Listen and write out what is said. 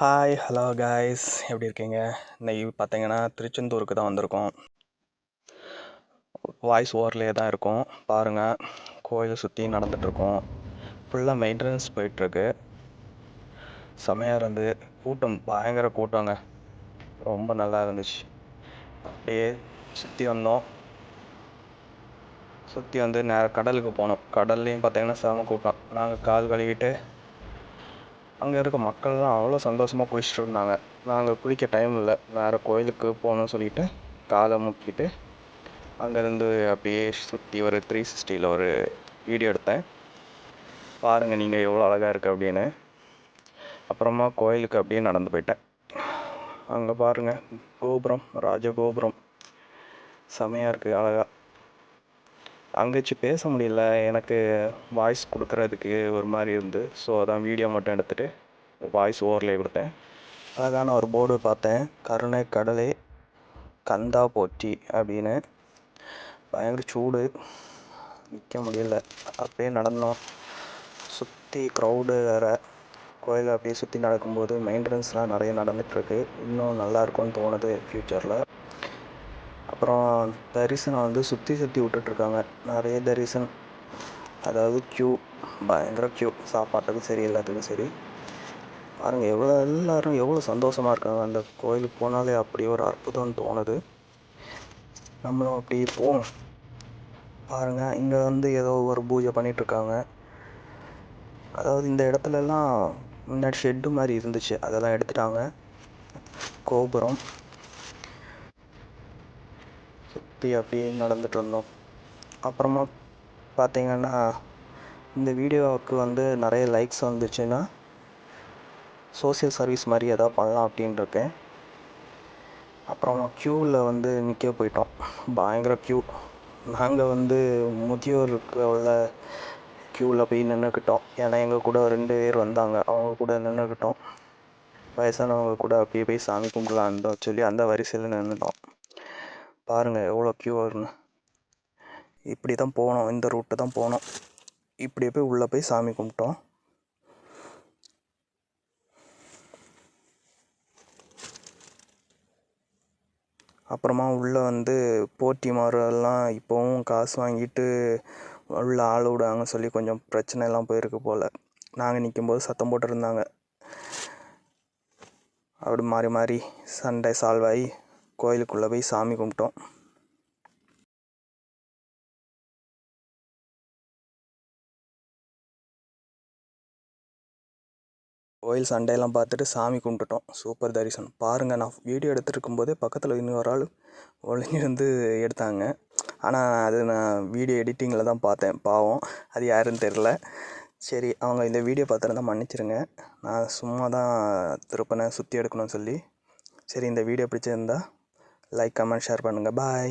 Hi hello guys எப்படி இருக்கீங்க? இன்னைக்கு பார்த்தீங்கன்னா திருச்செந்தூருக்கு தான் வந்திருக்கோம். வாய்ஸ் ஓவர்லேயே தான் இருக்கும். பாருங்கள் கோயிலை சுற்றி நடந்துகிட்ருக்கோம் ஃபுல்லாக மெயின்டெனன்ஸ் போயிட்டுருக்கு. செமையாக இருந்து கூட்டம் பயங்கர கூட்டங்க. ரொம்ப நல்லா இருந்துச்சு. அப்படியே சுற்றி வந்தோம். சுற்றி வந்து நேர கடலுக்கு போனோம். கடல்லையும் பார்த்தீங்கன்னா செம கூட்டம். நாங்கள் கால் கழுவிட்டு அங்கே இருக்க மக்கள்லாம் அவ்வளோ சந்தோஷமாக குளிச்சுட்டு இருந்தாங்க. நாங்கள் குளிக்க டைம் இல்லை. வேறு கோயிலுக்கு போகணும்னு சொல்லிட்டு காலை முக்கிட்டு அங்கேருந்து அப்படியே சுற்றி ஒரு த்ரீ சிக்ஸ்டியில் ஒரு வீடியோ எடுத்தேன். பாருங்கள் நீங்கள் எவ்வளோ அழகாக இருக்குது அப்படின்னு. அப்புறமா கோயிலுக்கு அப்படியே நடந்து போயிட்டேன். அங்கே பாருங்கள் கோபுரம் ராஜகோபுரம். செமையாக இருக்குது அழகாக அங்கே வச்சு பேச முடியல. எனக்கு வாய்ஸ் கொடுக்குறதுக்கு ஒரு மாதிரி இருந்து. ஸோ அதான் வீடியோ மட்டும் எடுத்துகிட்டு வாய்ஸ் ஓவர்லேயே கொடுத்தேன். அழகான ஒரு போர்டு பார்த்தேன். கருணை கடலே கந்தா போற்றி அப்படின்னு. பயங்கர சூடு. நிற்க முடியல. அப்படியே நடந்தோம். சுற்றி க்ரௌடு வேறு. கோயிலை அப்படியே சுற்றி நடக்கும்போது மெயின்டெனன்ஸ்லாம் நிறைய நடந்துகிட்ருக்கு இன்னும் நல்லாயிருக்கும்னு தோணுது ஃப்யூச்சரில் அப்புறம் தரிசனம் வந்து சுற்றி சுற்றி விட்டுட்ருக்காங்க. நிறைய தரிசனம். அதாவது க்யூ பயங்கர க்யூ சாப்பாட்டுக்கும் சரி எல்லாத்துக்கும் சரி. பாருங்கள் எவ்வளோ எல்லோரும் எவ்வளோ சந்தோஷமாக இருக்காங்க. அந்த கோயிலுக்கு போனாலே அப்படி ஒரு அற்புதம்னு தோணுது. நம்மளும் அப்படி போவோம். பாருங்கள் இங்கே வந்து ஏதோ ஒரு பூஜை பண்ணிகிட்ருக்காங்க அதாவது இந்த இடத்துலலாம் முன்னாடி ஷெட்டு மாதிரி இருந்துச்சு. அதெல்லாம் எடுத்துட்டாங்க. கோபுரம். சுற்றி அப்படியே நடந்துட்டு இருந்தோம் அப்புறமா பார்த்தீங்கன்னா இந்த வீடியோவுக்கு வந்து நிறைய லைக்ஸ் வந்துச்சுன்னா சோசியல் சர்வீஸ் மாதிரி எதாவது பண்ணலாம் அப்படின்னு இருக்கேன் அப்புறம் க்யூவில் வந்து நிற்க போயிட்டோம். பயங்கர க்யூ நாங்கள் வந்து முதியோருக்கு உள்ள க்யூவில் போய் நின்றுக்கிட்டோம் ஏன்னா எங்கள் கூட ரெண்டு பேர் வந்தாங்க. அவங்க கூட நின்றுக்கிட்டோம் வயசானவங்க கூட அப்படியே போய் சாமி கும்பிடலான்னு சொல்லி அந்த வரிசையில் நின்றுட்டோம் பாருங்கள் எவ்வளோ க்யூ இப்படி தான் போனோம் இந்த ரூட்டு தான் போனோம். இப்படியே போய் உள்ளே போய் சாமி கும்பிட்டோம். அப்புறமா உள்ளே வந்து போட்டி மாரெல்லாம் இப்போவும் காசு வாங்கிட்டு உள்ள ஆள் விடுவாங்கன்னு சொல்லி கொஞ்சம் பிரச்சனை எல்லாம் போயிருக்கு போல். நாங்கள் நிற்கும்போது சத்தம் போட்டுருந்தாங்க அப்படி மாறி மாறி சண்டை சால்வ் ஆகி கோயிலுக்குள்ளே போய் சாமி கும்பிட்டோம். கோயில் சண்டையெல்லாம் பார்த்துட்டு சாமி கும்பிட்டுட்டோம். சூப்பர் தரிசனம். பாருங்கள் நான் வீடியோ எடுத்துருக்கும் போதே பக்கத்தில் இன்னொரு ஆள் ஒளிஞ்சிருந்து எடுத்தாங்க. ஆனால் அது நான் வீடியோ எடிட்டிங்கில் தான் பார்த்தேன். பாவம் அது யாருன்னு தெரில சரி அவங்க இந்த வீடியோ பார்த்துருந்தா மன்னிச்சிருங்க. நான் சும்மா தான் திருப்பினேன் சுற்றி எடுக்கணும்னு சொல்லி. சரி இந்த வீடியோ பிடிச்சிருந்தா லைக் கமெண்ட் ஷேர் பண்ணுங்கள் பாய்